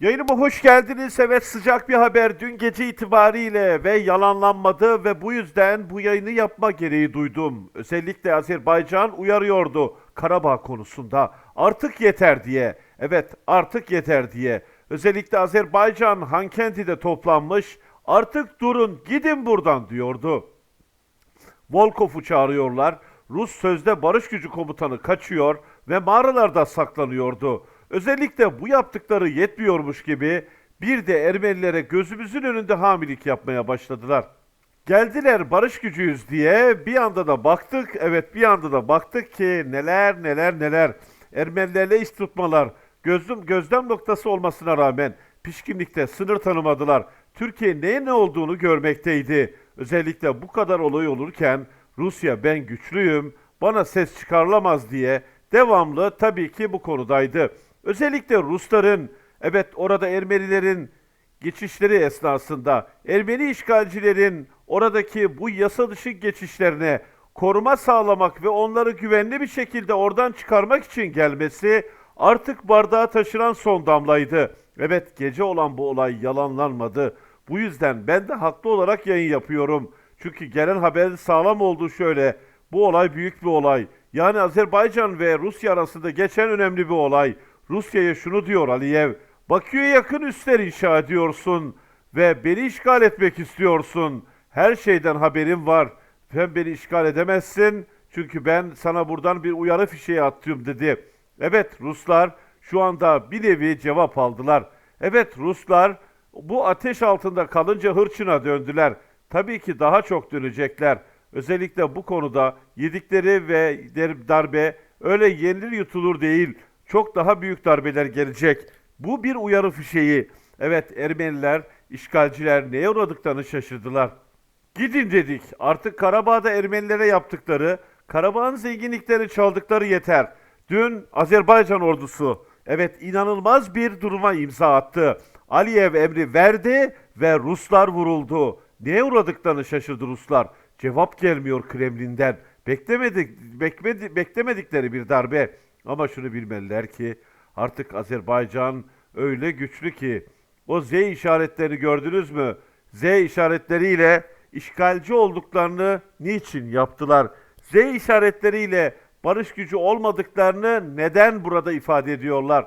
Yayınıma hoş geldiniz. Evet sıcak bir haber dün gece itibariyle ve yalanlanmadı ve bu yüzden bu yayını yapma gereği duydum. Özellikle Azerbaycan uyarıyordu Karabağ konusunda. Artık yeter diye. Evet artık yeter diye. Özellikle Azerbaycan Hankendi'de toplanmış. Artık durun gidin buradan diyordu. Volkov'u çağırıyorlar. Rus sözde barış gücü komutanı kaçıyor ve mağaralarda saklanıyordu. Özellikle bu yaptıkları yetmiyormuş gibi bir de Ermenilere gözümüzün önünde hamilik yapmaya başladılar. Geldiler barış gücüyüz diye bir anda da baktık, evet bir anda da baktık ki neler neler neler. Ermenilerle iş tutmalar, gözlüm gözlem noktası olmasına rağmen pişkinlikte sınır tanımadılar. Türkiye neye ne olduğunu görmekteydi. Özellikle bu kadar olay olurken Rusya ben güçlüyüm, bana ses çıkarılamaz diye devamlı tabii ki bu konudaydı. Özellikle Rusların, evet orada Ermenilerin geçişleri esnasında Ermeni işgalcilerin oradaki bu yasa dışı geçişlerine koruma sağlamak ve onları güvenli bir şekilde oradan çıkarmak için gelmesi artık bardağa taşıran son damlaydı. Evet gece olan bu olay yalanlanmadı. Bu yüzden ben de haklı olarak yayın yapıyorum. Çünkü gelen haberin sağlam olduğu şöyle. Bu olay büyük bir olay. Yani Azerbaycan ve Rusya arasında geçen önemli bir olay. Rusya'ya şunu diyor Aliyev. Bakü'ye yakın üsler inşa ediyorsun ve beni işgal etmek istiyorsun. Her şeyden haberim var. Sen beni işgal edemezsin çünkü ben sana buradan bir uyarı fişeği attım dedi. Evet Ruslar şu anda bir nevi cevap aldılar. Evet Ruslar bu ateş altında kalınca hırçına döndüler. Tabii ki daha çok dönecekler. Özellikle bu konuda yedikleri ve darbe öyle yenilir yutulur değil. Çok daha büyük darbeler gelecek. Bu bir uyarı fişeği. Evet Ermeniler, işgalciler neye uğradıklarını şaşırdılar. Gidin dedik. Artık Karabağ'da Ermenilere yaptıkları, Karabağ'ın zenginlikleri çaldıkları yeter. Dün Azerbaycan ordusu evet inanılmaz bir duruma imza attı. Aliyev emri verdi ve Ruslar vuruldu. Neye uğradıklarını şaşırdı Ruslar. Cevap gelmiyor Kremlin'den. Beklemedik, bekmedi, beklemedikleri bir darbe. Ama şunu bilmeliler ki artık Azerbaycan öyle güçlü ki o Z işaretlerini gördünüz mü? Z işaretleriyle işgalci olduklarını niçin yaptılar? Z işaretleriyle barış gücü olmadıklarını neden burada ifade ediyorlar?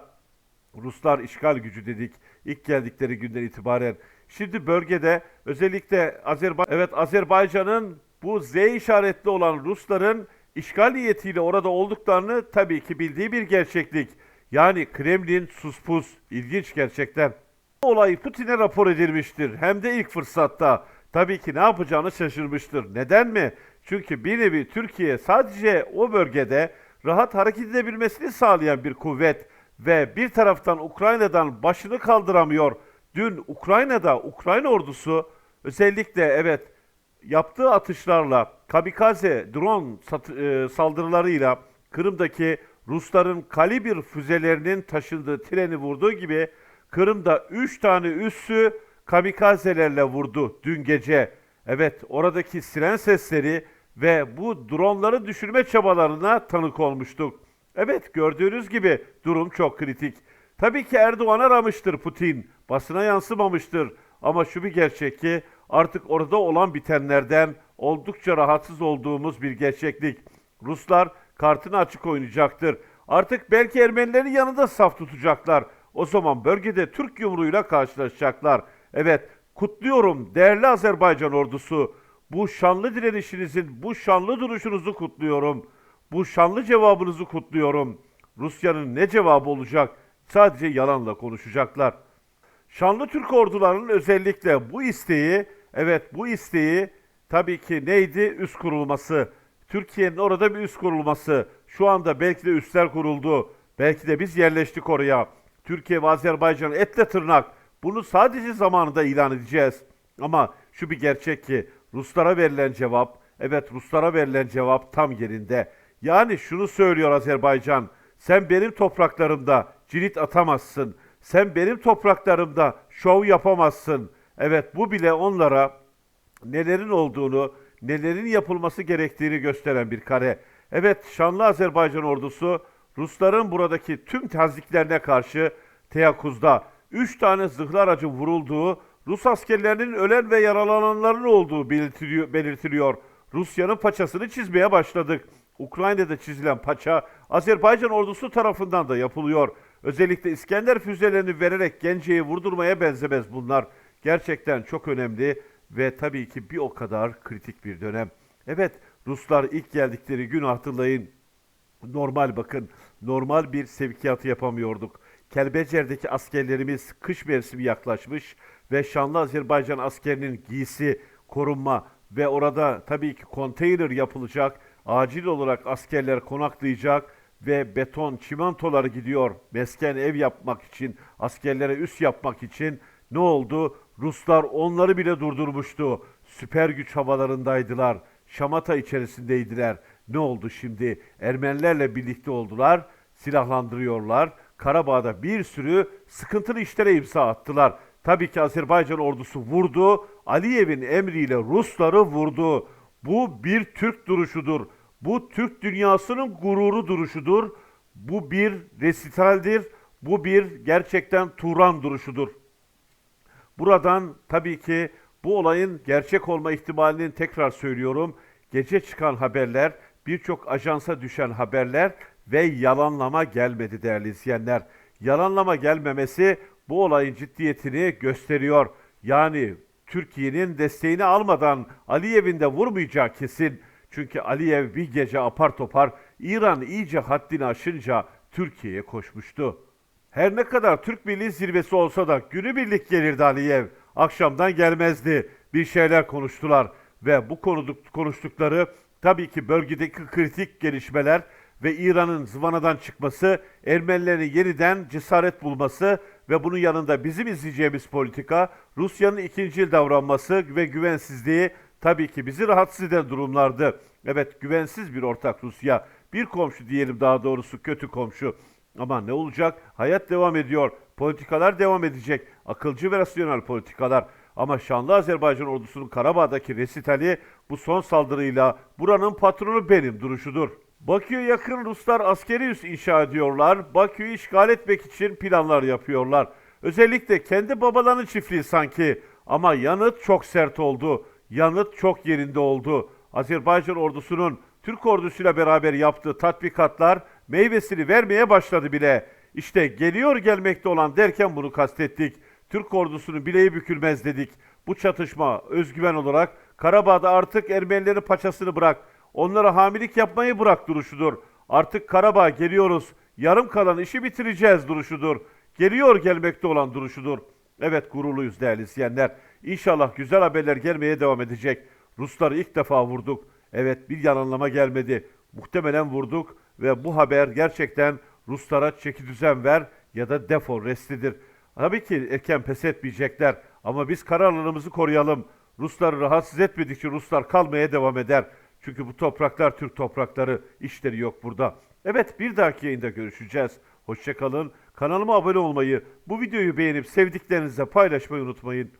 Ruslar işgal gücü dedik ilk geldikleri günden itibaren. Şimdi bölgede özellikle Azerba evet Azerbaycan'ın bu Z işaretli olan Rusların işgal niyetiyle orada olduklarını tabii ki bildiği bir gerçeklik. Yani Kremlin suspus ilginç gerçekten. Bu olay Putin'e rapor edilmiştir. Hem de ilk fırsatta. Tabii ki ne yapacağını şaşırmıştır. Neden mi? Çünkü bir nevi Türkiye sadece o bölgede rahat hareket edebilmesini sağlayan bir kuvvet ve bir taraftan Ukrayna'dan başını kaldıramıyor. Dün Ukrayna'da Ukrayna ordusu özellikle evet yaptığı atışlarla kamikaze drone e, saldırılarıyla Kırım'daki Rusların kalibir füzelerinin taşındığı treni vurduğu gibi Kırım'da 3 tane üssü kamikazelerle vurdu dün gece. Evet oradaki siren sesleri ve bu dronları düşürme çabalarına tanık olmuştuk. Evet gördüğünüz gibi durum çok kritik. Tabii ki Erdoğan aramıştır Putin. Basına yansımamıştır. Ama şu bir gerçek ki artık orada olan bitenlerden oldukça rahatsız olduğumuz bir gerçeklik. Ruslar kartını açık oynayacaktır. Artık belki Ermenilerin yanında saf tutacaklar. O zaman bölgede Türk yumruğuyla karşılaşacaklar. Evet, kutluyorum değerli Azerbaycan ordusu. Bu şanlı direnişinizin, bu şanlı duruşunuzu kutluyorum. Bu şanlı cevabınızı kutluyorum. Rusya'nın ne cevabı olacak? Sadece yalanla konuşacaklar. Şanlı Türk ordularının özellikle bu isteği, evet bu isteği tabii ki neydi? Üst kurulması. Türkiye'nin orada bir üst kurulması. Şu anda belki de üstler kuruldu. Belki de biz yerleştik oraya. Türkiye ve Azerbaycan etle tırnak. Bunu sadece zamanında ilan edeceğiz. Ama şu bir gerçek ki Ruslara verilen cevap, evet Ruslara verilen cevap tam yerinde. Yani şunu söylüyor Azerbaycan. Sen benim topraklarımda cirit atamazsın. Sen benim topraklarımda şov yapamazsın. Evet bu bile onlara nelerin olduğunu, nelerin yapılması gerektiğini gösteren bir kare. Evet şanlı Azerbaycan ordusu Rusların buradaki tüm taziklerine karşı teyakkuzda. 3 tane zırhlı aracın vurulduğu, Rus askerlerinin ölen ve yaralananların olduğu belirtiliyor. belirtiliyor. Rusya'nın paçasını çizmeye başladık. Ukrayna'da çizilen paça Azerbaycan ordusu tarafından da yapılıyor. Özellikle İskender füzelerini vererek Gence'yi vurdurmaya benzemez bunlar. Gerçekten çok önemli ve tabii ki bir o kadar kritik bir dönem. Evet Ruslar ilk geldikleri gün hatırlayın normal bakın normal bir sevkiyatı yapamıyorduk. Kelbecer'deki askerlerimiz kış mevsimi yaklaşmış ve şanlı Azerbaycan askerinin giysi, korunma ve orada tabii ki konteyner yapılacak. Acil olarak askerler konaklayacak ve beton, çimentoları gidiyor. Mesken ev yapmak için, askerlere üs yapmak için ne oldu? Ruslar onları bile durdurmuştu. Süper güç havalarındaydılar. Şamata içerisindeydiler. Ne oldu şimdi? Ermenilerle birlikte oldular, silahlandırıyorlar. Karabağ'da bir sürü sıkıntılı işlere imza attılar. Tabii ki Azerbaycan ordusu vurdu. Aliyev'in emriyle Rusları vurdu. Bu bir Türk duruşudur. Bu Türk dünyasının gururu duruşudur. Bu bir resitaldir. Bu bir gerçekten Turan duruşudur. Buradan tabii ki bu olayın gerçek olma ihtimalinin tekrar söylüyorum. Gece çıkan haberler, birçok ajansa düşen haberler ve yalanlama gelmedi değerli izleyenler. Yalanlama gelmemesi bu olayın ciddiyetini gösteriyor. Yani Türkiye'nin desteğini almadan Aliyev'in de vurmayacağı kesin. Çünkü Aliyev bir gece apar topar İran iyice haddini aşınca Türkiye'ye koşmuştu. Her ne kadar Türk Birliği zirvesi olsa da günübirlik gelirdi Aliyev. Akşamdan gelmezdi. Bir şeyler konuştular ve bu konuduk, konuştukları tabii ki bölgedeki kritik gelişmeler ve İran'ın zıvanadan çıkması, Ermenilerin yeniden cesaret bulması ve bunun yanında bizim izleyeceğimiz politika, Rusya'nın ikincil davranması ve güvensizliği tabii ki bizi rahatsız eden durumlardı. Evet güvensiz bir ortak Rusya, bir komşu diyelim daha doğrusu kötü komşu. Ama ne olacak? Hayat devam ediyor. Politikalar devam edecek. Akılcı ve rasyonel politikalar. Ama şanlı Azerbaycan ordusunun Karabağ'daki resitali bu son saldırıyla buranın patronu benim duruşudur. Bakü'ye yakın Ruslar askeri üs inşa ediyorlar. Bakü'yü işgal etmek için planlar yapıyorlar. Özellikle kendi babalarının çiftliği sanki. Ama yanıt çok sert oldu. Yanıt çok yerinde oldu. Azerbaycan ordusunun Türk ordusuyla beraber yaptığı tatbikatlar meyvesini vermeye başladı bile. İşte geliyor gelmekte olan derken bunu kastettik. Türk ordusunun bileği bükülmez dedik. Bu çatışma özgüven olarak Karabağ'da artık Ermenilerin paçasını bırak. Onlara hamilik yapmayı bırak duruşudur. Artık Karabağ geliyoruz. Yarım kalan işi bitireceğiz duruşudur. Geliyor gelmekte olan duruşudur. Evet gururluyuz değerli izleyenler. İnşallah güzel haberler gelmeye devam edecek. Rusları ilk defa vurduk. Evet bir yalanlama gelmedi. Muhtemelen vurduk ve bu haber gerçekten Ruslara çeki düzen ver ya da defol restidir. Tabii ki erken pes etmeyecekler ama biz kararlılığımızı koruyalım. Rusları rahatsız etmedikçe Ruslar kalmaya devam eder. Çünkü bu topraklar Türk toprakları, işleri yok burada. Evet bir dahaki yayında görüşeceğiz. Hoşçakalın. Kanalıma abone olmayı, bu videoyu beğenip sevdiklerinizle paylaşmayı unutmayın.